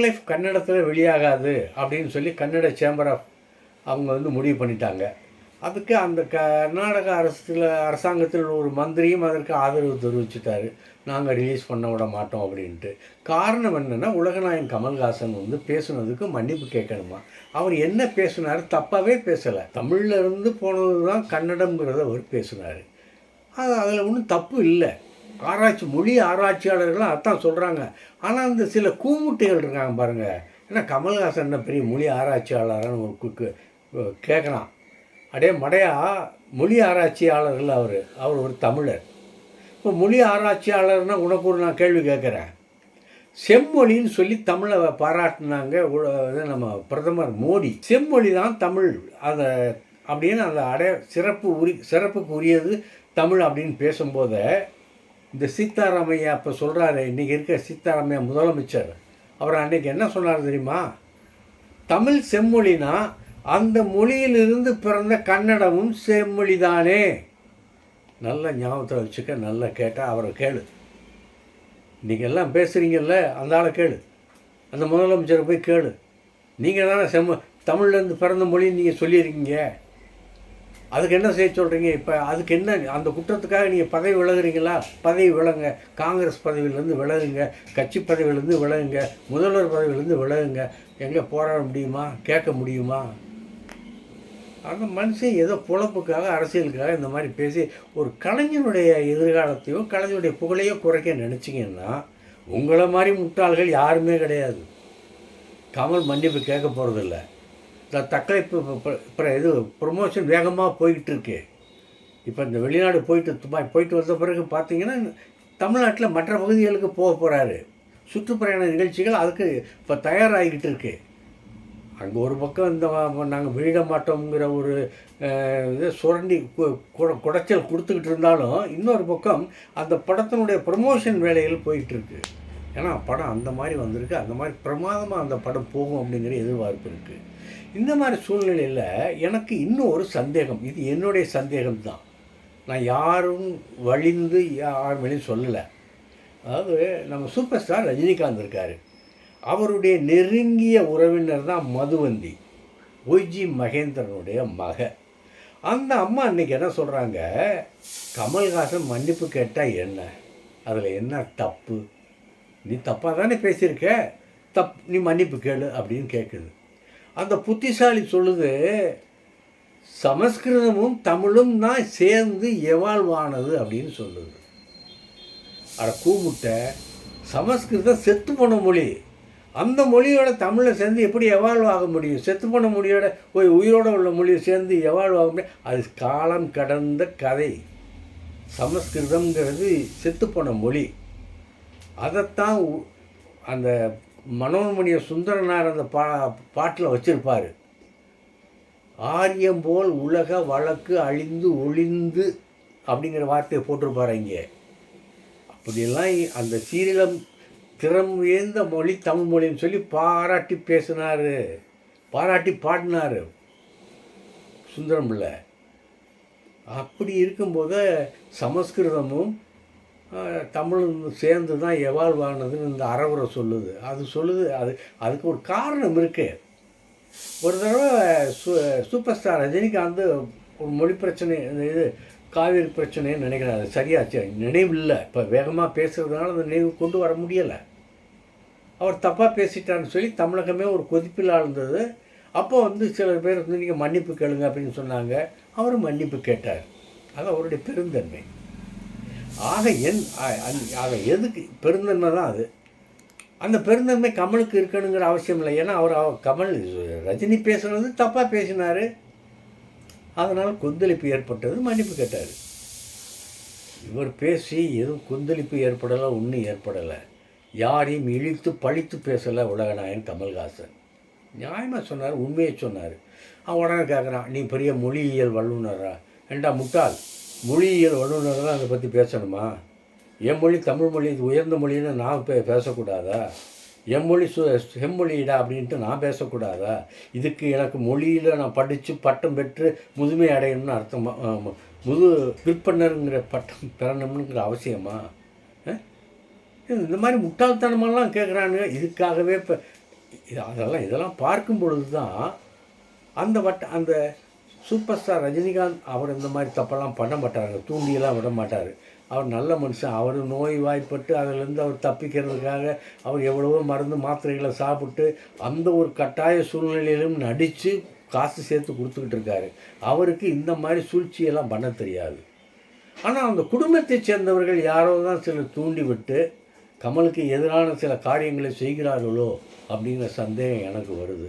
Life கன்னடத்தில் வெளியாகாது அப்படின்னு சொல்லி கன்னட சேம்பர் ஆஃப் அவங்க வந்து முடிவு பண்ணிட்டாங்க. அதுக்கு அந்த கர்நாடக அரசில் அரசாங்கத்தில் ஒரு மந்திரியும் அதற்கு ஆதரவு தெரிவிச்சிட்டாரு. நாங்கள் ரிலீஸ் பண்ண விட மாட்டோம் அப்படின்ட்டு. காரணம் என்னென்னா உலகநாயகன் கமல்ஹாசன் வந்து பேசுனதுக்கு மன்னிப்பு கேட்கணுமா? அவர் என்ன பேசுனார்? தப்பாகவே பேசலை. தமிழ்ல இருந்து போனது தான் கன்னடம்ங்கிறத அவர் பேசுனார். அது அதில் ஒன்றும் தப்பு இல்லை. ஆராய்ச்சி மொழி ஆராய்ச்சியாளர்களும் அதான் சொல்கிறாங்க ஆனால் அந்த சில கூமுட்டைகள் இருக்காங்க பாருங்கள் ஏன்னா கமல்ஹாசன் என்ன பெரிய மொழி ஆராய்ச்சியாளர்னு ஒரு குக்கு கேட்குறான் அடே மடையா மொழி ஆராய்ச்சியாளர்கள் அவர். அவர் ஒரு தமிழர். இப்போ மொழி ஆராய்ச்சியாளர்னா உனக்கு ஒரு நான் கேள்வி கேட்குறேன் செம்மொழின்னு சொல்லி தமிழை பாராட்டினாங்க இது நம்ம பிரதமர் மோடி. செம்மொழி தான் தமிழ். அதை அப்படின்னு அந்த அடைய சிறப்பு உரி சிறப்புக்கு உரியது தமிழ் அப்படின்னு பேசும்போது இந்த சீதாராமையா இப்போ சொல்கிறாரு இன்றைக்கி இருக்க சீதாராமையா முதலமைச்சர். அவர் அன்றைக்கி என்ன சொன்னார் தெரியுமா? தமிழ் செம்மொழினா அந்த மொழியிலிருந்து பிறந்த கன்னடமும் செம்மொழி தானே நல்ல ஞாபகத்தில் வச்சுக்க நல்லா கேட்டால் அவரை கேளு. நீங்கள் எல்லாம் பேசுகிறீங்கல்ல அந்த ஆளை கேளு. அந்த முதலமைச்சரை போய் கேளு. நீங்கள் தானே செம்ம தமிழ்லேருந்து பிறந்த மொழின்னு நீங்கள் சொல்லியிருக்கீங்க. அதுக்கு என்ன செய்ய சொல்கிறீங்க இப்போ அதுக்கு என்ன அந்த குற்றத்துக்காக நீங்கள் பதவி விலகுறீங்களா? பதவி விலகுங்க காங்கிரஸ் பதவியிலேருந்து விலகுங்க. கட்சி பதவியிலேருந்து விலகுங்க. முதல்வர் பதவியிலேருந்து விலகுங்க. எங்கே போராட முடியுமா? கேட்க முடியுமா? அந்த மனுஷன் ஏதோ பொழப்புக்காக அரசியலுக்காக இந்த மாதிரி பேசி ஒரு கலைஞனுடைய எதிர்காலத்தையோ கலைஞனுடைய புகழையோ குறைக்க நினச்சிங்கன்னா உங்களை மாதிரி முட்டாள்கள் யாருமே கிடையாது. கமல் மன்னிப்பு கேட்க போகிறதில்ல இந்த தக்கலைப்பு இப்போ இது ப்ரொமோஷன் வேகமாக போய்கிட்டு இருக்கு இப்போ இந்த வெளிநாடு போயிட்டு துபாய் போயிட்டு வந்த பிறகு பார்த்தீங்கன்னா தமிழ்நாட்டில் மற்ற பகுதிகளுக்கு போக போகிறாரு சுற்றுப்பயண நிகழ்ச்சிகள் அதுக்கு இப்போ தயாராகிக்கிட்டு இருக்கு. அங்கே ஒரு பக்கம் இந்த நாங்கள் வெளியிட மாட்டோங்கிற ஒரு இதை இது சுரண்டி கு- குடைச்சல் கொடுத்துக்கிட்டு இருந்தாலும் இன்னொரு பக்கம் அந்த படத்தினுடைய ப்ரமோஷன் வேலைகள் போயிட்டுருக்கு ஏன்னா படம் அந்த மாதிரி வந்திருக்கு அந்த மாதிரி பிரமாதமாக அந்த படம் போகும் அப்படிங்கிற எதிர்பார்ப்பு இருக்குது இந்த மாதிரி சூழ்நிலையில் எனக்கு இன்னும் ஒரு சந்தேகம் இது என்னுடைய சந்தேகம் தான் நான் யாரும் வழிந்து யார் மேலேயும் சொல்லலை. அதாவது நம்ம சூப்பர் ஸ்டார் ரஜினிகாந்த் இருக்கார். அவருடைய நெருங்கிய உறவினர் தான் மதுவந்தி ஒய்ஜி மகேந்திரனுடைய மக. அந்த அம்மா இன்னைக்கு என்ன சொல்கிறாங்க கமல்ஹாசன் மன்னிப்பு கேட்டால் என்ன? அதில் என்ன தப்பு? நீ தப்பாக தானே பேசியிருக்க? தப் நீ மன்னிப்பு கேளு அப்படின்னு கேட்குது அந்த புத்திசாலி சொல்லுது சமஸ்கிருதமும் தமிழும் தான் சேர்ந்து எவால்வ் ஆனது அப்படின்னு சொல்லுது. அட கூமுட்ட சமஸ்கிருதம் செத்து போன மொழி. அந்த மொழியோட தமிழை சேர்ந்து எப்படி எவால்வ் ஆக முடியும்? செத்து போன மொழியோட போய் உயிரோட உள்ள மொழியை சேர்ந்து எவால்வ் ஆக முடியும்? அது காலம் கடந்த கதை. சமஸ்கிருதம்ங்கிறது செத்து போன மொழி. அதைத்தான் உ- அந்த மனோன்மணிய சுந்தரனார் அந்த பா பாட்டில் வச்சுருப்பார். ஆரியம் போல் உலக வழக்கு அழிந்து ஒளிந்து அப்படிங்கிற வார்த்தையை போட்டிருப்பார் இங்கே அப்படியெல்லாம் அந்த சீரியலம் திறம் உயர்ந்த மொழி தமிழ் மொழின்னு சொல்லி பாராட்டி பேசினார். பாராட்டி பாடினார் சுந்தரம் பிள்ளை. அப்படி இருக்கும்போது சமஸ்கிருதமும் தமிழும் சேர்ந்து தான் எவால்வ் ஆனதுன்னு இந்த அறவுரை சொல்லுது. அது சொல்லுது அது அதுக்கு ஒரு காரணம் இருக்குது ஒரு தடவை சூ சூப்பர் ஸ்டார் ரஜினிகாந்த் ஒரு மொழி பிரச்சனை இந்த இது காவிரி பிரச்சனைன்னு நினைக்கிறேன் அது சரியாச்சு நினைவில்லை. இப்போ வேகமாக பேசுகிறதுனால அந்த நினைவு கொண்டு வர முடியலை. அவர் தப்பாக பேசிட்டான்னு சொல்லி தமிழகமே ஒரு கொதிப்பில் ஆழ்ந்தது. அப்போ வந்து சில பேர் வந்து நீங்கள் மன்னிப்பு கேளுங்க அப்படின்னு சொன்னாங்க. அவர் மன்னிப்பு கேட்டார். அது அவருடைய பெருந்தன்மை. ஆக என் ஆ- ஆக எதுக்கு பெருந்தன்மை தான் அது. அந்த பெருந்தன்மை கமலுக்கு இருக்கணுங்கிற அவசியம் இல்லை. ஏன்னா அவர் கமல் ரஜினி பேசுனது தப்பாக பேசினார். அதனால் கொந்தளிப்பு ஏற்பட்டது மன்னிப்பு கேட்டார். இவர் பேசி எதுவும் கொந்தளிப்பு ஏற்படலை ஒன்றும் ஏற்படலை. யாரையும் இழித்து பழித்து பேசலை உலகநாயன் கமல்ஹாசன். நியாயமாக சொன்னார் உண்மையை சொன்னார். அவன் உடனே கேட்குறான் நீ பெரிய மொழியியல் வல்லுனரா ஏண்டா முட்டாள்? மொழியியல் வல்லுநர்கள் அதை பற்றி பேசணுமா? என் மொழி தமிழ் மொழி இது உயர்ந்த மொழின்னு நான் பே பேசக்கூடாதா? என் மொழி சு செம்மொழியிடா அப்படின்ட்டு நான் பேசக்கூடாதா? இதுக்கு எனக்கு மொழியில் நான் படித்து பட்டம் பெற்று முதுமை அடையணும்னு அர்த்தமா முது விற்பனருங்கிற பட்டம் பெறணும்னுங்கிற அவசியமா? இந்த மாதிரி முட்டாள்தனமெல்லாம் கேட்குறானுங்க இதுக்காகவே இப்போ இது அதெல்லாம் இதெல்லாம் பார்க்கும் பொழுது தான் அந்த வட்ட அந்த சூப்பர் ஸ்டார் ரஜினிகாந்த் அவர் இந்த மாதிரி தப்பெல்லாம் பண்ண மாட்டார். தூண்டியெல்லாம் விட மாட்டார். அவர் நல்ல மனுஷன். அவர் நோய் வாய்ப்பட்டு அதிலேருந்து அவர் தப்பிக்கிறதுக்காக அவர் எவ்வளவோ மருந்து மாத்திரைகளை சாப்பிட்டு அந்த ஒரு கட்டாய சூழ்நிலையிலும் நடித்து காசு சேர்த்து கொடுத்துக்கிட்டு இருக்காரு. அவருக்கு இந்த மாதிரி சூழ்ச்சியெல்லாம் பண்ண தெரியாது. ஆனால் அந்த குடும்பத்தைச் சேர்ந்தவர்கள் யாரோ தான் சிலர் தூண்டிவிட்டு கமலுக்கு எதிரான சில காரியங்களை செய்கிறார்களோ அப்படிங்கிற சந்தேகம் எனக்கு வருது.